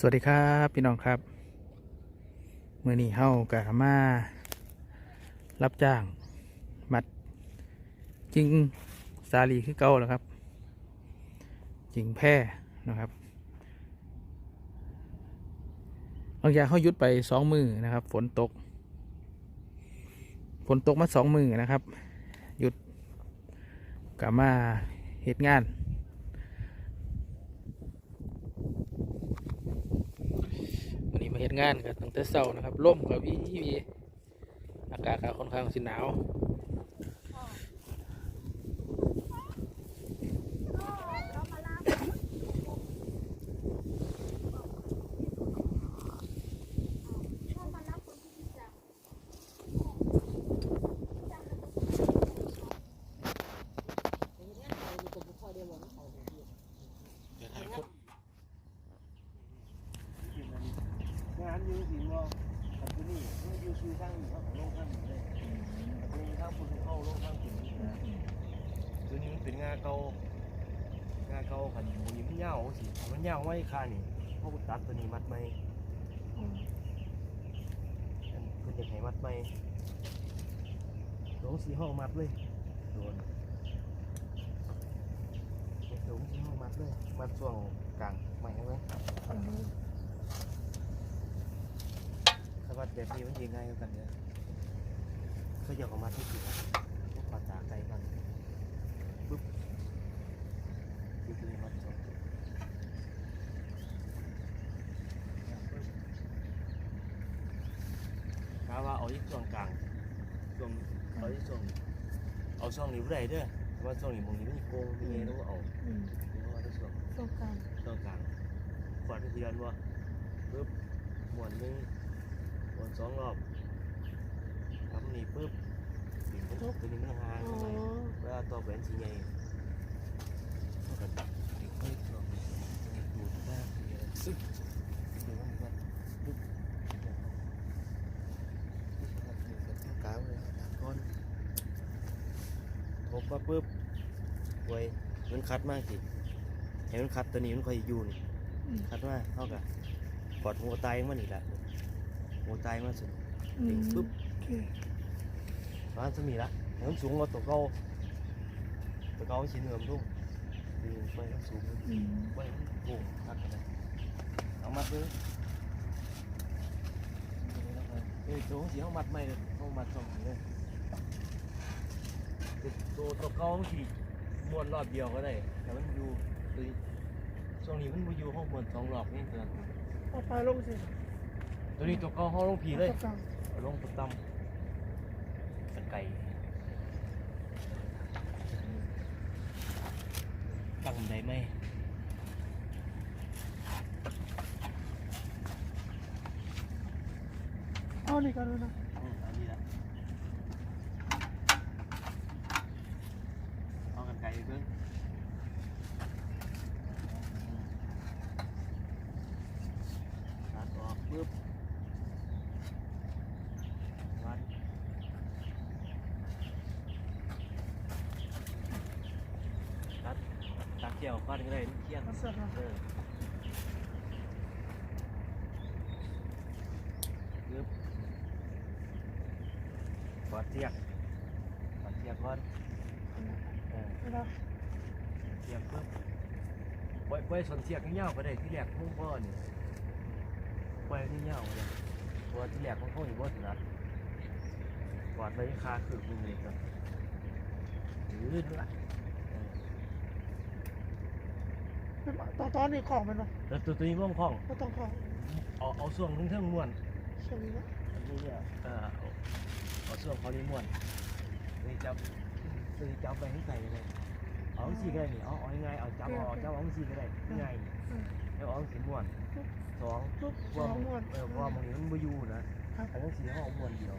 สวัสดีครับพี่น้องครับ มือนี้เฮากะมา รับจ้าง มัดจิงสาลีคือเก่าแล้วครับ จิงแพร่นะครับบางอย่างเขาหยุดไปสองมือนะครับ ฝนตก ฝนตกมาสองมือนะครับ หยุดกะมาเหตุงาน วันนี้ มาเห็นงานกันตั้งแต่เช้านะครับล่มกับวีวีอากาศก็ค่อนข้างสิหนาวเดี๋ยวถ่ายคน งานอยู่สิว่าแต่ที่นี่มันอยู่ชูข้างอยู่ข้างของโลกข้างอยู่เลยแต่ที่นี่ข้างคุณเข้าโลกข้างคุณนะตัวนี้มันเป็นงาเก่างาเก่าขันบุญมันยาสิมันยาไว้ค่านี่พวกตัดตัวนี้มัดไหมก็จะให้มัดไหมหลงสีห้องมัดเลยโดนหลงสีห้องมัดเลยมัดช่วงกลางไหมไหม ถ้าวัดแบบนี้มันยิงง่ายกว่ากันเนี่ยเขาอยากเอามาที่กี่พวกปลาตาไก่กันปุ๊บปุ๊บเลยมัดจบกาว่าเอาที่ช่วงกลางช่วงเอาที่ช่วงเอาช่วงนี้บ่ได้เด้อเพราะว่าช่วงนี้มองนี้มันมีโกงมีไงแล้วก็เอาอืมเพราะว่าที่ช่วงตรงกลางช่วงกลางขวดที่เดือนว่าปุ๊บหมวนหนึงหมวน สองรอบทำนี่ปุ๊บถึงปุ๊บตัวนี้มันห่างอ๋อไปเวลาต่อแหวนสีใหญ่เท่ากันถึงปุ๊บรอบนี้ดูดมากเลยซึ๊บดูมันก็ปุ๊บกาวเลยก้อนทบมาปุ๊บไว้มันคัดมากสิเห็นมันคัดตัวนี้มันคอยอยู่นี่อืมคัดมาเท่ากับปอดหัวตายมันนี่แหละ หัวตายมาสุดอืมปุ๊บโอเคร้านสมีละเหิมสูงกว่าตัวเก่าตัวเก่าชิ้นเหิมทุ่งดึงไปมันสูงอืมไปมันโก่งคัดกันเลยเอามัดเลยเอ้ยตัวสีเขามัดไม่เลยเขามัดสองสีเลยตัวตัวเก่ามันสีม้วนรอบเดียวก็ได้ แต่มันอยู่ตัวช่วงนี้มันมาอยู่ห้องม้วนสองรอบนี่เตือนเอาไปลงสิ ตัวนี้ตัวเก่าห้องลงผีเลยตรงกลางเอาลงปุ๊บตั้มตะไก่ตั้งได้ไหมเอานี่กันเลยนะ อืมเอาดีละเอากันไก่เพิ่งตัดออกปุ๊บวัดตัด ตัดเกี่ยวฟันก็ได้เที่ยงเอาเสร็จแล้วเออปึ๊บกอดเทียกกอดเทียกก่อนเออเวลาเทียกปึ๊บไว้ไว้ส่วนเทียกเงี้ยวๆก็ได้ที่แรกมุ่งพ่อนี่ไว้ที่เงี้ยวๆเลยเพราะว่าที่แรกของเขาอยู่บ่ถนัดกอดไว้คาคือมึงเลยก่อนลื่นละ เออตอนตอนนี้ของมันเนาะแล้วตัวตัวนี้ม่วงพ่องก็ต้องของเอาเอาส่วงทั้งเทิงม้วนช่วงนี้นะอันนี้เนี่ยเอ่อเอาเอาส่วนเขานี่ม้วนนี่จับนี่จับไปให้ใส่เลยเอาสี่ก็ได้นี่เอาเอาง่ายๆเอาจับเอาเอาจับเอาสี่ก็ได้ง่ายแล้วเอาสี่ม้วนสองปุ๊บเพสราะองว่าม้วนเออเพราะว่ามันมันไม่อยู่นะครับอันนั้นสี่ห้องม้วนเดียว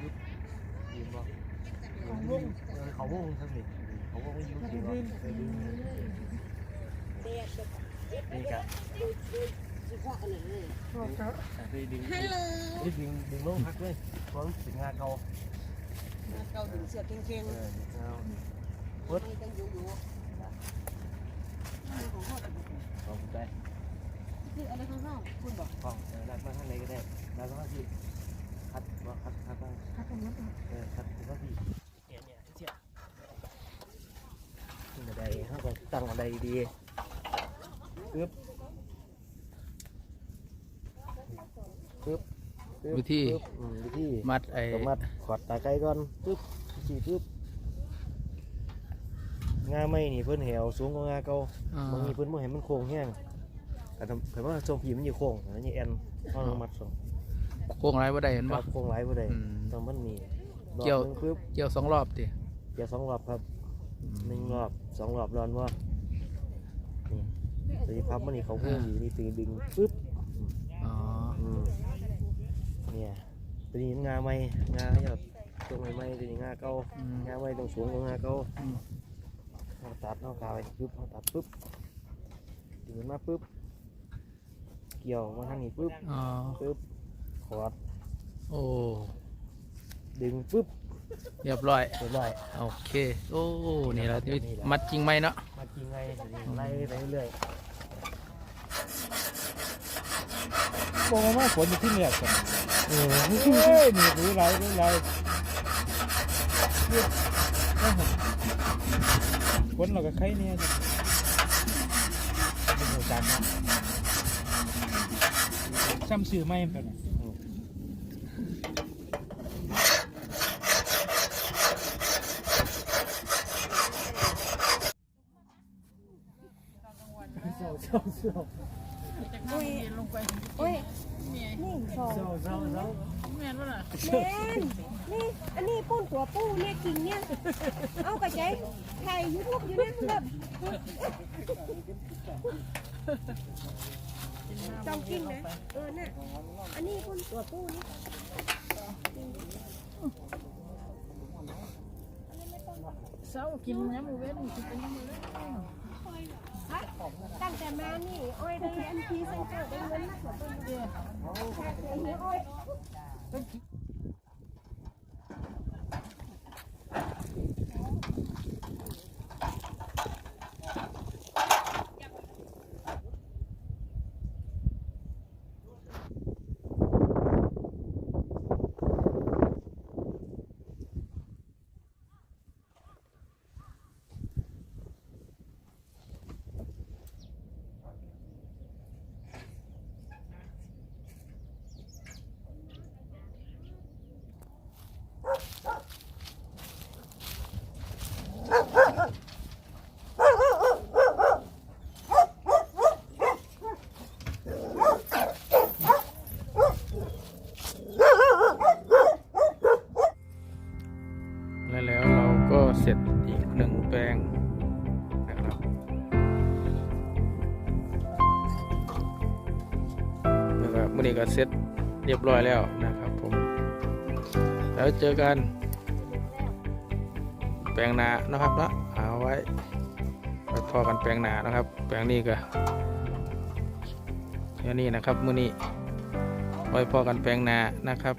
ยุบยืนบ่ของวงเออเขาวงทั้งนี้เขาวงไม่อยู่มาสี่ที่บ่ดินเออดึง นี่กะก็จะอะไปดึงดึงดึงดึงลงพักเลยเพราะมันเป็นงานเขาเก่าถึงเสือเก่งเออดึงเอาๆไม่ต้องอยู่อยู่ของเขาลองไปเคืออะไรข้างนอกคุณบอกกล้องเออรัดมาข้างในก็ได้รัดมาที่คัดว่าคัดคัดบ้างถ้าตรงนั้นเออคัดว่าที่เนี่ยเนี่ยเชี่ยขึ้นบันไดเขาก็ตั้งบันไดดี ปึ๊บปึ๊บปึ๊บวิธี ปึ๊บอืมวิธีมัดไอ้ก็มัดขอดตาไก่ก่อนปึ๊บสี่ปึ๊บงาไม่นี่เพิ่นแหวสูงกว่างาเก่าอ่าบางทีเพิ่นบ่เห็นมันโค้งแห้งแต่ทำแต่ว่าทรงผีมันอยู่โค้งอันนี้แอนเอาลงมัดส่งโค้งไรบ่ได้เห็นคบ่ รับโค้งหลายบ่ได้อืม ต้องมันมีรอบเกี่ยว หนึงปึ๊บเกี่ยวสองรอบดิเกี่ยวสองรอบครับ หนึ่งรอบสองรอบร้อนว่า นี่ตีพับมันนี่เขาโค้งอยู่นี่ตีดึงปึ๊บอ๋ออืมเนี่ยตัวนี้งาไม่งาหยอดตัวใหม่ๆตัวนี้งาเก่าอืม งาไม่ต้องสูงกว่างาเก่าอืม เอาตัดเอากาวไปปึ๊บเอาตัดปึ๊บดึงมันมาปึ๊บเกี่ยวมาทางนี้ปึ๊บอ๋อปึ๊บขอดโอ้ดึงปึ๊บเรียบร้อยเรียบร้อย โอเค โอ้นี่แหละที่มัดจริงไหมเนาะ มาจริงไงไล่ไปเรื่อย บอกว่าฝนอยู่ที่เนี่ยก่อนๆเออเอ้ยนี่รู้ไรรู้ไรฝนเราก็ไข่เนี่ยจ้ะเป็นหัวจันนะซ้ำซื้อไม่เป็นไรโอ้ยโอ้ยนี่สองเศร้าเศร้าเศร้าแมนนี่อันนี้ปุ้นตัวปูเนี่ยกินเนี่ยเอากระใจไทยยูทูบอยู่เนี่ยแบบต้องกินนะเออน่ะอันนี้ปุ้นตัวปูนี่เช้ากินน้ำมือเว้นกินเป็นน้ำมือเว้นฮะ ตั้งแต่มานี่โอ้ยได้เอ็นพีเซนเตอร์ได้เงินมากกว่าเดิมเดียวโอ้ยและ เสร็จเรียบร้อยแล้วนะครับผม แล้วเจอกัน แปลงนานะครับเนาะเอาไว้ไปพอกันแปลงนานะครับ แปลงนี้ก็แค่นี้นะครับ มื่อนี้ไว้พอกันแปลงนานะครับ